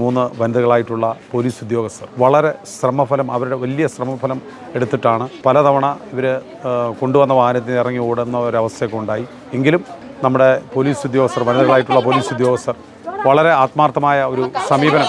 മൂന്ന് വനിതകളായിട്ടുള്ള പോലീസ് ഉദ്യോഗസ്ഥർ. വളരെ ശ്രമഫലം അവരുടെ വലിയ ശ്രമഫലം എടുത്തിട്ടാണ് പലതവണ ഇവർ കൊണ്ടുവന്ന വാഹനത്തിൽ ഇറങ്ങി ഓടുന്ന ഒരവസ്ഥയൊക്കെ ഉണ്ടായി. എങ്കിലും നമ്മുടെ പോലീസ് ഉദ്യോഗസ്ഥർ വനിതകളായിട്ടുള്ള പോലീസ് ഉദ്യോഗസ്ഥർ വളരെ ആത്മാർത്ഥമായ ഒരു സമീപനം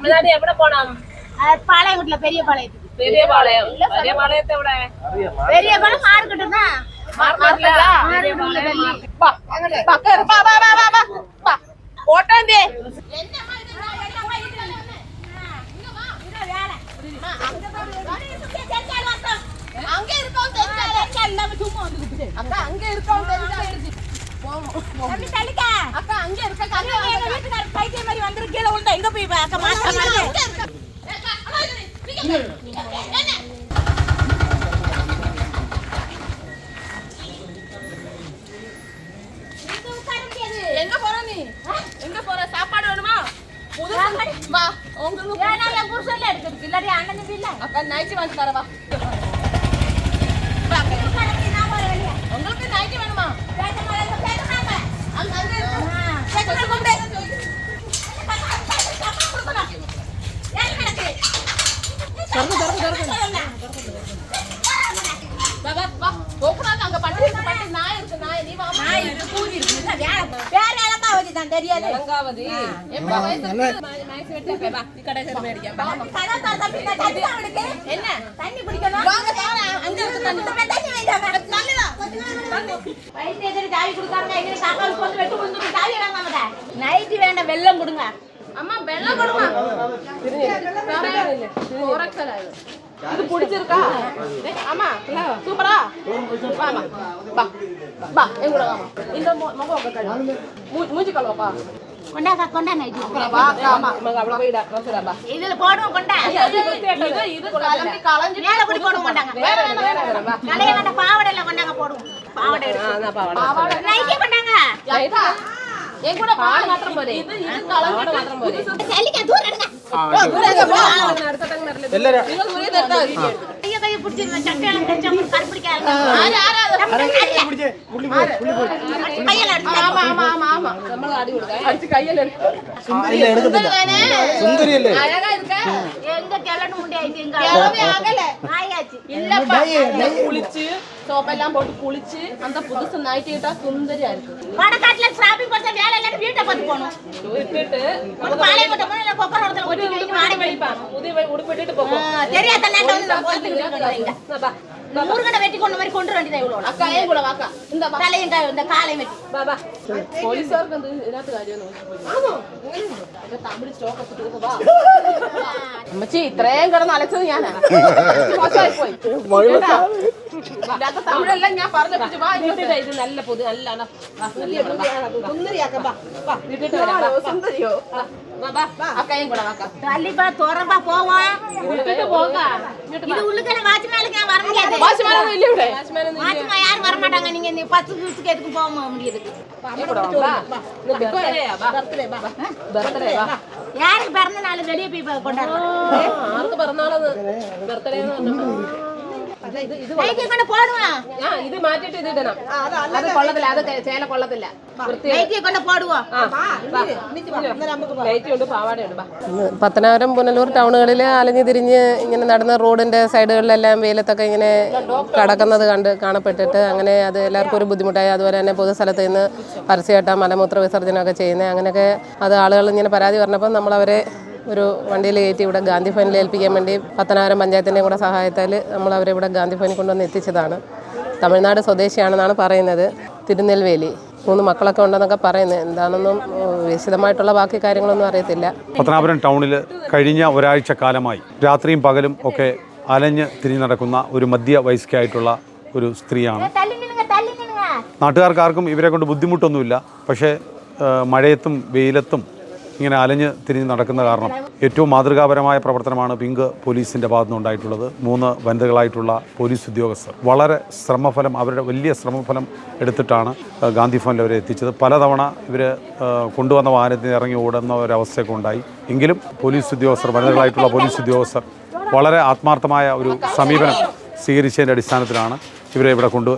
தமிழ்நாடு எവിടെ போனோம்? பாளையங்குட்ல பெரிய பாளையத்துக்கு. பெரிய பாளையம். பெரிய பாளையத்தை விட பெரிய பாளையம் மார்க்கெட்டு தான். அங்க இருக்கோம் அக்கா அங்க இருக்கோம் அக்கா அங்க இருக்க? எங்க பைத்தியம் மாதிரி வந்து கீழே எங்க போய் அக்கா எங்க போற நீ? எங்க போற? சாப்பாடு வேணுமா? வா. உங்களுக்கு என் புருஷன்ல எடுக்கிறதுக்கு இல்லாட்டி அண்ணன் இல்ல? அக்கா நைட்டு வந்து தரவா உங்களுக்கு நைட்டு வேணுமா அங்க அங்க வா, வா, வா. போகக்கூடாது, அங்க பட்டி இருக்கு, பட்டி. நாய் இருக்கு, நாய். நீ வாம்மா. வேற இடமா வச்சுதான் தெரியாது கங்காவதி எப்ப வயசு மயசு வெட்டி வா நீ கடை கறி மேடிக்க வா கதை தர தம்பி, நான் தண்ணி தான் அவனுக்கு. என்ன? தண்ணி குடிக்கணும். வாங்க. அங்க தண்ணி. அவட. நைட்டு வேண்டாம் வெள்ளம் கொடுங்க. அம்மா வெள்ளம் கொடுமா. உரக்கலாது இது பிடிச்சிருக்கா? ஆமா சூப்பரா? வாமா வா என் கூட வாமா இந்த மொ- முகம் உங்க கழுவு மூ- மூஞ்சி கழுவப்பா கொண்டாக்கா கொண்டா நைட்டு அப்புறம் வா ஆமா மங்க அவ்வளோ போயிடா ரோசரா வா இதுல போடுவோம் கொண்டா இது இது கலந்து கலஞ்சு மேல குடி போடுவோம் கொண்டாங்க வேற வேணும் வேற வேணும் வா கலைய வேண்டாம் பாவடையில கொண்டாங்க போடுவோம் பாவடை ஆ, எடுத்து அதான் பாவாடை நைட்டே கொண்டாங்க லைட்டா என் கூட பால் மாத்திரம் போதே இது இது கலந்து மாத்திரம் போதே சல்லிக்க தூரம் எடுங்க கைய எங்க கிளடு முண்டை ஆயிட்டு எங்க கிளவே ஆகல. நாயாச்சு. இல்லப்பா குளிச்சு சோப்பெல்லாம் போட்டு குளிச்சு அந்த புதுசு நைட்டிட்டா சுந்தரியா இருக்கு. வடக்காட்டுல ஷாப்பிங் பண்ண வேலை இல்லன்னு வீட்டை பார்த்து അമ്മച്ചി ഇത്രയും കിടന്ന് അലച്ചത് ഞാനാ മോശമായി പോയി കേട്ടാ? ഇതിനകത്ത് തമിഴെല്ലാം ഞാൻ പറഞ്ഞു പിടിച്ചു വാ ഇങ്ങോട്ട് ഇത് നല്ല പൊതു നല്ല അണ. വാ, വാ, ഇട്ടിട്ട് വരാം, വാ, വാ. വാ, വാ, വാ. അക്കയും കൂടെ വാക്ക தள்ளிப்பா துறப்பா போவோம் விட்டுட்டு போங்க இது உள்ளுக்கு வாட்ச் மேலுக்கு வர முடியாது വാച്ച്മാനൊന്നും ഇല്ല ഇവിടെ വാച്ച്മാനൊന്നും வாட்ச்மா யாரும் வர மாட்டாங்க நீங்க இந்த பத்து நிமிஷத்துக்கு எதுக்கு போக முடியாது ഞാൻ പറഞ്ഞ നാളെ വെളിയ ആർക്ക് കൊണ്ടാടുന്നു പറഞ്ഞാലും ബർത്ത്ഡേ ഇത് ഇത് நைட்டி கொண்டு போடுவோம் ആ ഇത് മാറ്റിട്ട് ഇത് ഇടണം അത് കൊള്ളത്തില്ല അത് ക- ചേല കൊള്ളത്തില്ല நைட்டியை கொண்டு போடுவோம் ലൈറ്റ് ഉണ്ട് പാവാടയുണ്ട് പത്തനാപുരം പുനലൂർ ടൗണുകളിൽ അലഞ്ഞു തിരിഞ്ഞ് ഇങ്ങനെ നടന്ന റോഡിന്റെ സൈഡുകളിലെല്ലാം വെയിലത്തൊക്കെ ഇങ്ങനെ കടക്കുന്നത് കണ്ട് കാണപ്പെട്ടിട്ട് അങ്ങനെ അത് എല്ലാവർക്കും ഒരു ബുദ്ധിമുട്ടായി അതുപോലെ തന്നെ പൊതുസ്ഥലത്ത് നിന്ന് പരസ്യമായിട്ട് മലമൂത്ര വിസർജനമൊക്കെ ചെയ്യുന്നത് അങ്ങനെയൊക്കെ അത് ആളുകൾ ഇങ്ങനെ പരാതി പറഞ്ഞപ്പോൾ നമ്മളവരെ ഒരു വണ്ടിയിൽ കയറ്റി ഇവിടെ ഗാന്ധി ഭവനിൽ ഏൽപ്പിക്കാൻ വേണ്ടി പത്തനാപുരം പഞ്ചായത്തിന്റെയും കൂടെ സഹായത്താൽ നമ്മൾ അവരെ ഇവിടെ ഗാന്ധി ഭവനിൽ കൊണ്ടുവന്ന് എത്തിച്ചതാണ്. തമിഴ്നാട് സ്വദേശിയാണെന്നാണ് പറയുന്നത്. തിരുനെൽവേലി. മൂന്ന് മക്കളൊക്കെ ഉണ്ടെന്നൊക്കെ പറയുന്നത്. എന്താണെന്നും വിശദമായിട്ടുള്ള ബാക്കി കാര്യങ്ങളൊന്നും അറിയത്തില്ല. പത്തനാപുരം ടൗണിൽ കഴിഞ്ഞ ഒരാഴ്ച കാലമായി രാത്രിയും പകലും ഒക്കെ അലഞ്ഞ് തിരിഞ്ഞു നടക്കുന്ന ഒരു മധ്യ വയസ്കായിട്ടുള്ള ഒരു സ്ത്രീയാണ്. നാട്ടുകാർക്കാർക്കും ഇവരെ കൊണ്ട് ബുദ്ധിമുട്ടൊന്നുമില്ല. പക്ഷേ മഴയത്തും വെയിലത്തും ഇങ്ങനെ അലഞ്ഞ് തിരിഞ്ഞ് നടക്കുന്ന കാരണം ഏറ്റവും മാതൃകാപരമായ പ്രവർത്തനമാണ് പിങ്ക് പോലീസിന്റെ ഭാഗത്തു നിന്നുണ്ടായിട്ടുള്ളത് മൂന്ന് വനിതകളായിട്ടുള്ള പോലീസ് ഉദ്യോഗസ്ഥർ. വളരെ ശ്രമഫലം അവരുടെ വലിയ ശ്രമഫലം എടുത്തിട്ടാണ് ഗാന്ധി ഭവനിൽ അവരെ എത്തിച്ചത്. പലതവണ ഇവർ കൊണ്ടുവന്ന വാഹനത്തിൽ ഇറങ്ങി ഓടുന്ന ഒരവസ്ഥയൊക്കെ ഉണ്ടായി. എങ്കിലും പോലീസ് ഉദ്യോഗസ്ഥർ വനിതകളായിട്ടുള്ള പോലീസ് ഉദ്യോഗസ്ഥർ വളരെ ആത്മാർത്ഥമായ ഒരു സമീപനം സ്വീകരിച്ചതിന്റെ അടിസ്ഥാനത്തിലാണ് ഇവരെ ഇവിടെ കൊണ്ട്